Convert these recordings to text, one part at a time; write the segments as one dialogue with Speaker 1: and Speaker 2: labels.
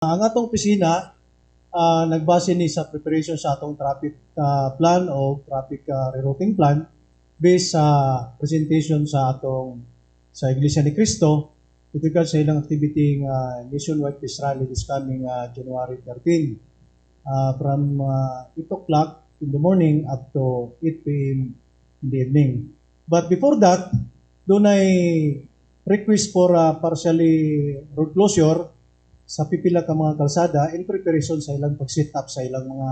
Speaker 1: Ang atong opisina ah, nagbase ni sa preparation sa atong traffic ah, plan o traffic ah, rerouting plan based sa presentation sa atong sa Iglesia ni Cristo with regard sa ilang activity nga nationwide peace rally this coming ah, January 13 ah, from ah, 8 o'clock in the morning up to 8 p.m. in the evening. But before that, doon ay request for ah, partially road closure sa pipila ka mga kalsada in preparation sa ilang pag-set up sa ilang mga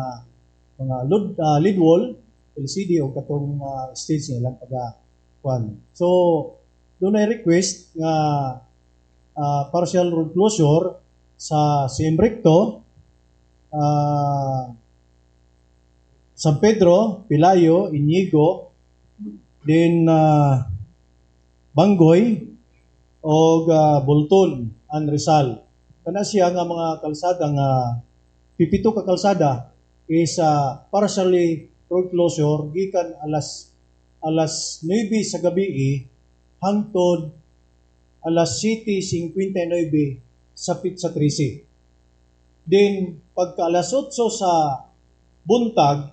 Speaker 1: mga load, ah, lead wall, LCD o katong uh, stage nga ilang pag kuan. So, doon ay request nga ah, partial road closure sa CM Recto, ah, San Pedro, Pilayo, Inigo, din ah, Bangoy, o Bulton, and Rizal kana siya nga mga kalsada nga pipito ka kalsada is uh, partially road closure gikan alas alas 9 sa gabi eh, hangtod alas 7:59 sa pit sa 13. Then pagka alas 8 sa buntag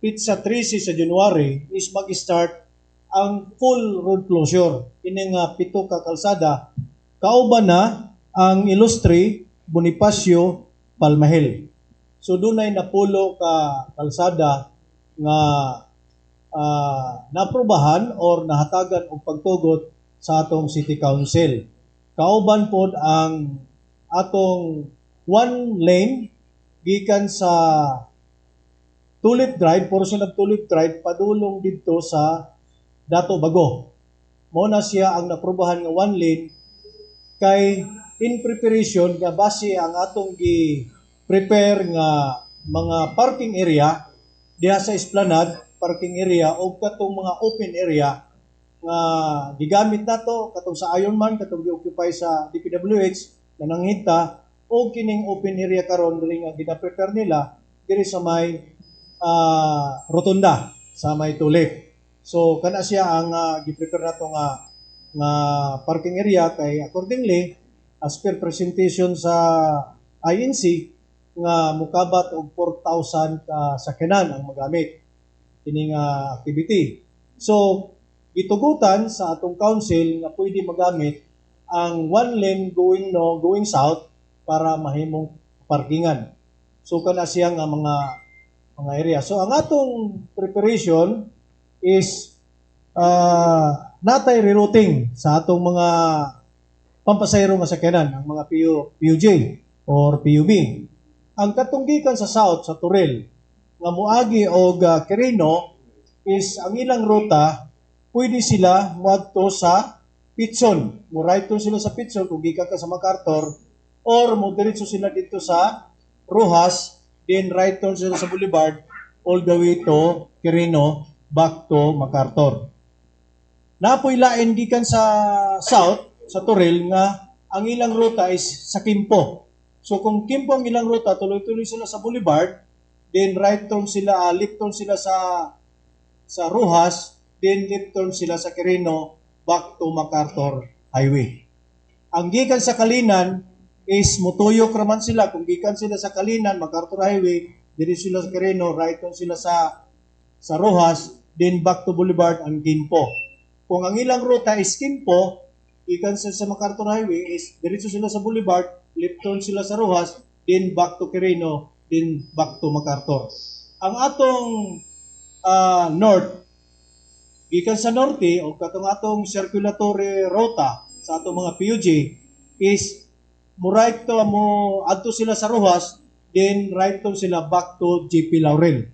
Speaker 1: pit sa 13 sa January is mag-start ang full road closure. Ini nga pito ka kalsada kauban na ang Illustre Bonifacio Palmahel. So doon ay napulo ka kalsada nga ah, naprobahan or nahatagan og pagtugot sa atong City Council. Kauban pod ang atong one lane gikan sa Tulip Drive, portion of Tulip Drive padulong didto sa Dato Bago. Mao na siya ang naprobahan nga one lane kay in preparation nga base ang atong gi prepare nga mga parking area diha sa esplanade parking area o katong mga open area nga gigamit nato katong sa Ironman katong gi-occupy sa DPWH na nanghita o kining open area karon diri nga gina-prepare nila diri sa may ah, rotunda sa may tulip. So kana siya ang ah, gi-prepare nato nga nga parking area kay accordingly as per presentation sa INC nga mukabat og 4,000 ka sakyanan ang magamit kini nga activity. So gitugutan sa atong council nga pwede magamit ang one lane going no going south para mahimong parkingan. So kana siya nga mga mga area. So ang atong preparation is uh, natay rerouting sa atong mga pampasayro nga sakyanan, ang mga PU, PUJ or PUB. Ang katunggikan sa south, sa Turel, nga muagi o uh, is ang ilang ruta, pwede sila muadto sa Pitson. Murayton sila sa Pitson kung gikan ka sa MacArthur or mo diretso sila dito sa Rojas, then right turn sila sa Boulevard all the way to Quirino back to MacArthur. Napoy lain gikan sa south, sa Toril nga ang ilang ruta is sa Kimpo. So kung Kimpo ang ilang ruta, tuloy-tuloy sila sa Boulevard, then right turn sila, uh, left turn sila sa sa Rojas, then left turn sila sa Quirino back to MacArthur Highway. Ang gikan sa Kalinan is mutuyok raman sila. Kung gikan sila sa Kalinan, MacArthur Highway, diri sila sa Quirino, right turn sila sa sa Rojas, then back to Boulevard ang Kimpo. Kung ang ilang ruta is Kimpo, ikan sa, sa MacArthur Highway is diretso sila sa Boulevard, left turn sila sa Rojas, then back to Quirino, then back to MacArthur. Ang atong ah, north, gikan sa norte o katong atong circulatory rota sa atong mga PUJ is mo right to mo adto sila sa Rojas, then right turn sila back to JP Laurel.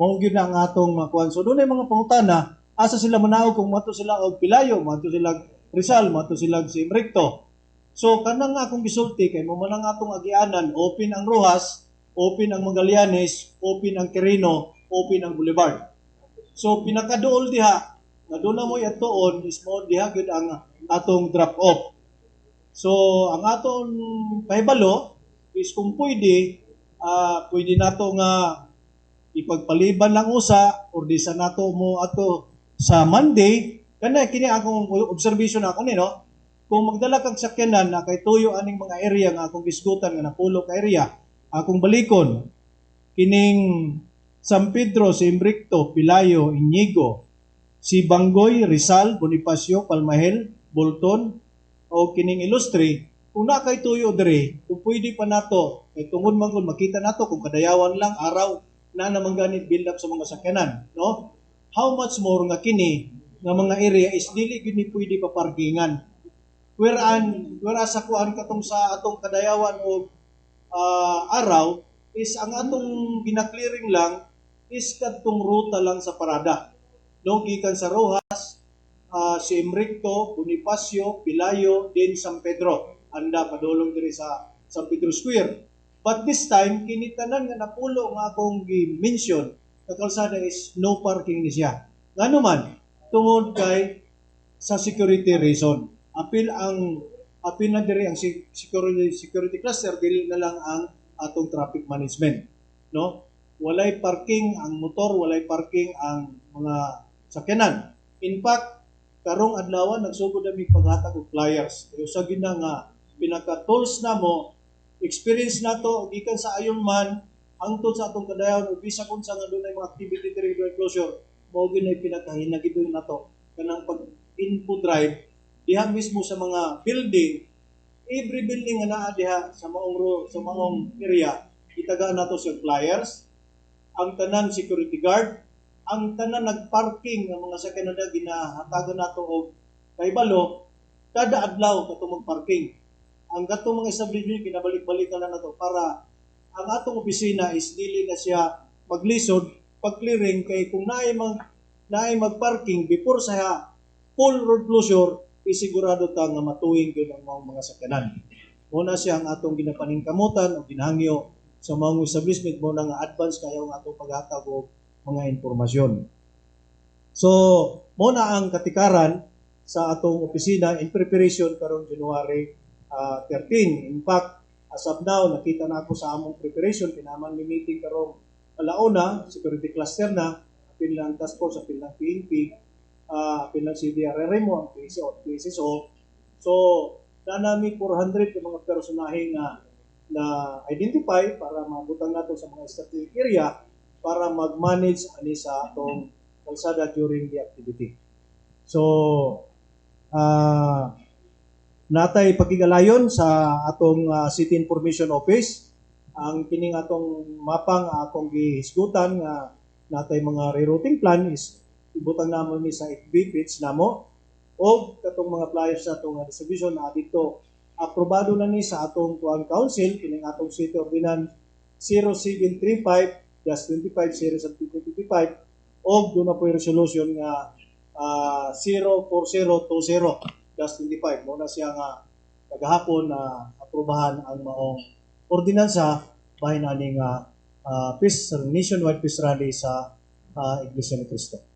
Speaker 1: Mao gyud ang atong makuan. So doon ay mga pangutana, asa sila manaog kung mato sila og Pilayo, mato sila Rizal, mato sila si Recto. So, kanang akong gisulti, kay mo manang atong agianan, open ang Rojas, open ang Magallanes, open ang Quirino, open ang Boulevard. So, pinakaduol diha, nga doon na mo atoon, is mo diha gyud ang atong drop off. So, ang atong pahibalo, is kung pwede, ah pwede nato nga ipagpaliban lang usa, or di sa nato mo ato sa Monday, kana kini akong observation ako ni no kung magdala kag sakyanan na kay tuyo aning mga area nga akong gisgutan nga napulo ka area, akong balikon kining San Pedro, Simbricto, Pilayo, Inigo, si Bangoy, Rizal, Bonifacio, Palmahel, Bolton, o kining Ilustre, kung na kay tuyo diri, kung pwede pa nato, kay tungod man kung makita nato kung kadayawan lang araw na naman ganit build up sa mga sakyanan, no? How much more nga kini nga mga area is dili gini pwede pa parkingan. Wherean, whereas sa kuan katong sa atong kadayawan o ah, araw is ang atong ginaklearing lang is kadtong ruta lang sa parada. No, gikan sa Rojas, uh, si Emricto, Bonifacio, Pilayo, din San Pedro. Anda padulong diri sa San Pedro Square. But this time, kinitanan nga napulo nga akong gi-mention, na kalsada is no parking ni siya. Nga naman, tungod kay sa security reason. Apil ang apil na diri ang security security cluster dili na lang ang atong traffic management, no? Walay parking ang motor, walay parking ang mga sakyanan. In fact, karong adlaw nagsugod kami paghatag og flyers. Pero sa gina nga pinaka tools na mo, experience na to gikan sa ayon man hangtod sa atong kadayon ug bisa kun sa nga dunay mga activity diri closure mao gyud ay pinakahinagidon na to. Kanang pag info drive diha mismo sa mga building every building nga naa diha sa maong ro- sa maong area itagaan nato sa flyers ang tanan security guard ang tanan nagparking nga mga sakyanan na ginahatagan nato og kaybalo kada adlaw katong parking ang gatong mga establishment kinabalik-balikan na nato para ang atong opisina is dili na siya maglisod pag clearing kay kung naay mag naay magparking before sa full road closure isigurado ta nga matuwing gyud ang mga mga sakyanan muna siya ang atong ginapaningkamutan o ginahangyo sa mga establishment mo nga advance kayo ang atong paghatag og mga impormasyon. So, muna ang katikaran sa atong opisina in preparation karong January ah, 13. In fact, as of now, nakita na ako sa among preparation, pinaman ni meeting karong alauna, security cluster na, apil lang task force, apil lang PNP, uh, apil lang CDRRM mo, ang PSO, PSSO. So, na namin 400 yung mga personahe nga na identify para mabutang nato sa mga strategic area para mag-manage ani sa atong kalsada during the activity. So, ah natay pagigalayon sa atong ah, City Information Office ang kining atong mapang akong gihisgutan nga natay mga rerouting plan is ibutang namon ni sa FB page namo. O katong mga flyers sa atong ah, distribution na dito aprobado na ni sa atong tuang council kining atong city ordinance 0735 25 series of 2025 o doon na po yung resolution nga ah, 04020 25 mo na siya nga kagahapon na aprobahan ang maong ordinansa bahin ani nga ah, peace nationwide peace rally sa ah, Iglesia ni Cristo.